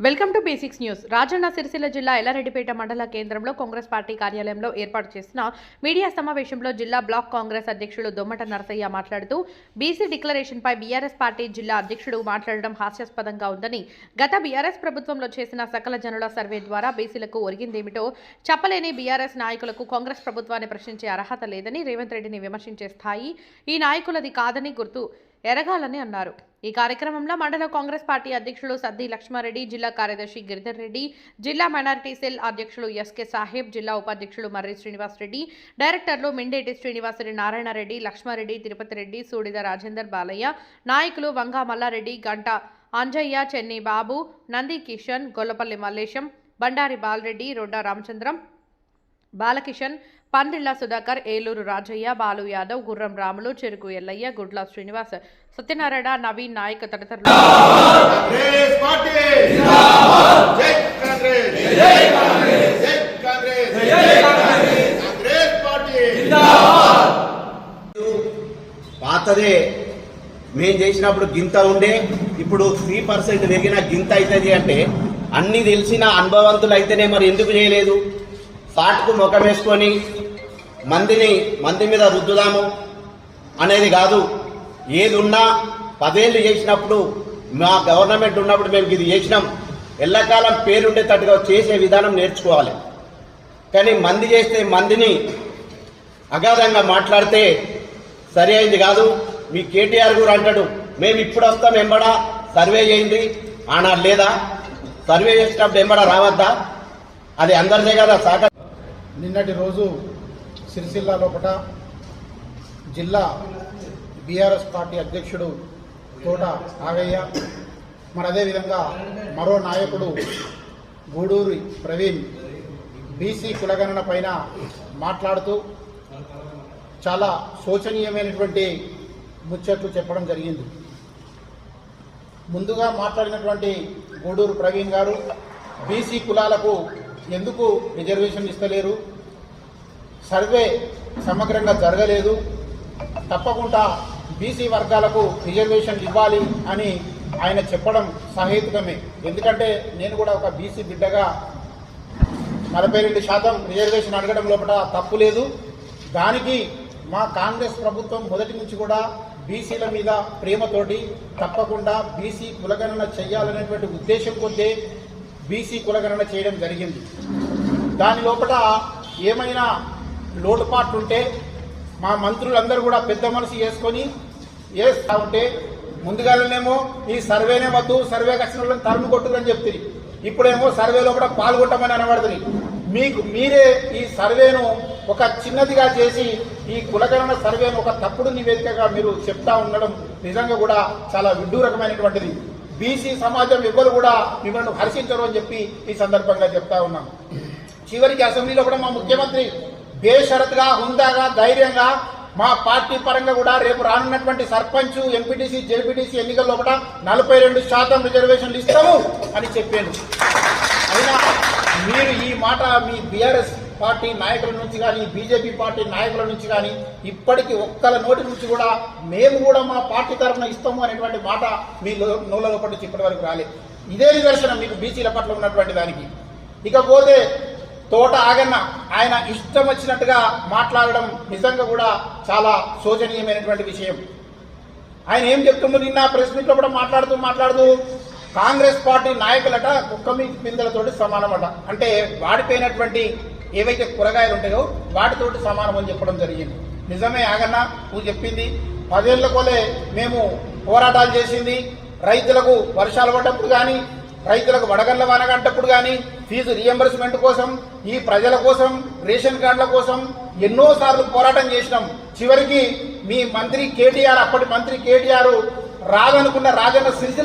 Welcome to basics news. Rajanna Sircilla జిల్లా ఎల్లారెడ్డిపేట మండల కేంద్రంలో కాంగ్రెస్ పార్టీ కార్యాలయంలో ఏర్పాటు చేసిన మీడియా సమావేశంలో జిల్లా బ్లాక్ కాంగ్రెస్ అధ్యక్షుడు దొమ్మట నరసయ్య మాట్లాడుతూ బీసీ డిక్లరేషన్పై బీఆర్ఎస్ పార్టీ జిల్లా అధ్యక్షుడు మాట్లాడడం హాస్యాస్పదంగా ఉందని గత బీఆర్ఎస్ ప్రభుత్వంలో చేసిన సకల జనుల సర్వే ద్వారా బీసీలకు ఒరిగిందేమిటో చెప్పలేని బీఆర్ఎస్ నాయకులకు కాంగ్రెస్ ప్రభుత్వాన్ని ప్రశ్నించే అర్హత లేదని రేవంత్ రెడ్డిని విమర్శించే స్థాయి ఈ నాయకులది కాదని గుర్తు ఎరగాలని అన్నారు. ఈ కార్యక్రమంలో మండల కాంగ్రెస్ పార్టీ అధ్యక్షులు సద్ది లక్ష్మారెడ్డి జిల్లా కార్యదర్శి గిరిధర్ రెడ్డి జిల్లా మైనారిటీ సెల్ అధ్యక్షులు ఎస్కే సాహెబ్ జిల్లా ఉపాధ్యక్షులు మర్రి శ్రీనివాస్ రెడ్డి డైరెక్టర్లు మిండేటి శ్రీనివాసరెడ్డి నారాయణరెడ్డి లక్ష్మారెడ్డి తిరుపతి రెడ్డి సూడిద రాజేందర్ బాలయ్య నాయకులు వంగా మల్లారెడ్డి గంట అంజయ్య చెన్ని బాబు నంది కిషన్ గొల్లపల్లి మల్లేశం బండారి బాలరెడ్డి రొడ్డా రామచంద్రం బాలకిషన్ పందిళ్ళ సుధాకర్ ఏలూరు రాజయ్య బాలు యాదవ్ గుర్రం రాములు చెరుకు ఎల్లయ్య గుడ్ల శ్రీనివాస్ సత్యనారాయణ నవీన్ నాయక్ తదితరులు. కాంగ్రెస్ పార్టీ! జై కాంగ్రెస్! జై కాంగ్రెస్! జై కాంగ్రెస్! జై కాంగ్రెస్! కాంగ్రెస్ పార్టీ! పాతదే. మేం చేసినప్పుడు గింత ఉండే ఇప్పుడు త్రీ పర్సెంట్ పెరిగిన గింత అవుతుంది అంటే అన్ని తెలిసిన అనుభవంతులు అయితేనే మరి ఎందుకు చేయలేదు? సాటుకు ముఖం వేసుకొని మందిని మంది మీద రుద్దుదాము అనేది కాదు. ఏది ఉన్నా పదేళ్ళు చేసినప్పుడు మా గవర్నమెంట్ ఉన్నప్పుడు మేము ఇది చేసినాం. ఎల్లకాలం పేరుండేటట్టుగా చేసే విధానం నేర్చుకోవాలి. కానీ మంది చేస్తే మందిని అగాధంగా మాట్లాడితే సరి అయింది కాదు. మీ కేటీఆర్ కూడా అంటాడు మేము ఇప్పుడు వస్తాం ఎంబడా సర్వే చేయింది ఆనాడు లేదా? సర్వే చేసినప్పుడు ఎంబడా రావద్దా? అది అందరిదే కదా సాగ నిన్నటి రోజు సిరిసిల్ల లోపల జిల్లా బీఆర్ఎస్ పార్టీ అధ్యక్షుడు తోట నాగయ్య మరి అదేవిధంగా మరో నాయకుడు గూడూరి ప్రవీణ్ బీసీ కులగణన పైన మాట్లాడుతూ చాలా శోచనీయమైనటువంటి ముచ్చట్లు చెప్పడం జరిగింది. ముందుగా మాట్లాడినటువంటి గూడూరు ప్రవీణ్ గారు బీసీ కులాలకు ఎందుకు రిజర్వేషన్ ఇస్తలేరు? సర్వే సమగ్రంగా జరగలేదు. తప్పకుండా బీసీ వర్గాలకు రిజర్వేషన్ ఇవ్వాలి అని ఆయన చెప్పడం సహేతుకమే. ఎందుకంటే నేను కూడా ఒక బీసీ బిడ్డగా నలభై రెండు శాతం రిజర్వేషన్ అడగడం లోపల తప్పు లేదు. దానికి మా కాంగ్రెస్ ప్రభుత్వం మొదటి నుంచి కూడా బీసీల మీద ప్రేమతోటి తప్పకుండా బీసీ కులగణన చేయాలనేటువంటి ఉద్దేశం కొద్దే బీసీ కులగణన చేయడం జరిగింది. దాని లోపల ఏమైనా లోటుపాట్లు ఉంటే మా మంత్రులందరూ కూడా పెద్ద మనసు చేసుకొని వేస్తా ఉంటే ముందుగానేమో ఈ సర్వేనే వద్దు సర్వే వచ్చిన వాళ్ళని తరుము కొట్టుదని చెప్తుంది. ఇప్పుడేమో సర్వేలో కూడా పాల్గొట్టమని అనబడుతుంది. మీకు మీరే ఈ సర్వేను ఒక చిన్నదిగా చేసి ఈ కులగణన సర్వేను ఒక తప్పుడు నివేదికగా మీరు చెప్తా ఉండడం నిజంగా కూడా చాలా విడ్డూరకమైనటువంటిది. బీసీ సమాజం ఎవ్వరు కూడా మిమ్మల్ని హర్షించరు అని చెప్పి ఈ సందర్భంగా చెప్తా ఉన్నాను. చివరికి అసెంబ్లీలో కూడా మా ముఖ్యమంత్రి బేషరతుగా హుందాగా ధైర్యంగా మా పార్టీ పరంగా కూడా రేపు రానున్నటువంటి సర్పంచ్ ఎంపీటీసీ జెడ్పీటీసీ ఎన్నికల్లో కూడా నలభై రెండు శాతం రిజర్వేషన్లు ఇస్తాము అని చెప్పాను. అయినా మీరు ఈ మాట మీ బీఆర్ఎస్ పార్టీ నాయకుల నుంచి కానీ బీజేపీ పార్టీ నాయకుల నుంచి కానీ ఇప్పటికీ ఒక్కల నోటి నుంచి కూడా మేము కూడా మా పార్టీ తరఫున ఇస్తాము అనేటువంటి మాట మీ లో- నోళ్ళ లోపల నుంచి ఇప్పటి వరకు రాలేదు. ఇదే నిదర్శనం మీకు బీసీల పట్ల ఉన్నటువంటి దానికి. ఇకపోతే తోట ఆగన్న ఆయన ఇష్టం వచ్చినట్టుగా మాట్లాడడం నిజంగా కూడా చాలా శోచనీయమైనటువంటి విషయం. ఆయన ఏం చెప్తుందో నిన్న ప్రెస్ మీట్లో కూడా మాట్లాడుతూ మాట్లాడుతూ కాంగ్రెస్ పార్టీ నాయకులట కుక్క మీ పిందలతోటి సమానమట. అంటే వాడిపోయినటువంటి ఏవైతే కూరగాయలు ఉంటాయో వాటితోటి సమానం అని చెప్పడం జరిగింది. నిజమే ఆగన్న నువ్వు చెప్పింది. పదేళ్ళ కోలే మేము పోరాటాలు చేసింది. రైతులకు వర్షాలు పడ్డప్పుడు కానీ రైతులకు వడగండ్ల వనగంటప్పుడు కానీ ఫీజు రియంబర్స్మెంట్ కోసం ఈ ప్రజల కోసం రేషన్ కార్డుల కోసం ఎన్నో సార్లు పోరాటం చేసినాం. చివరికి మీ మంత్రి కేటీఆర్ అప్పటి మంత్రి కేటీఆర్ రాదనుకున్న రాజన్న సిరిసిల్ల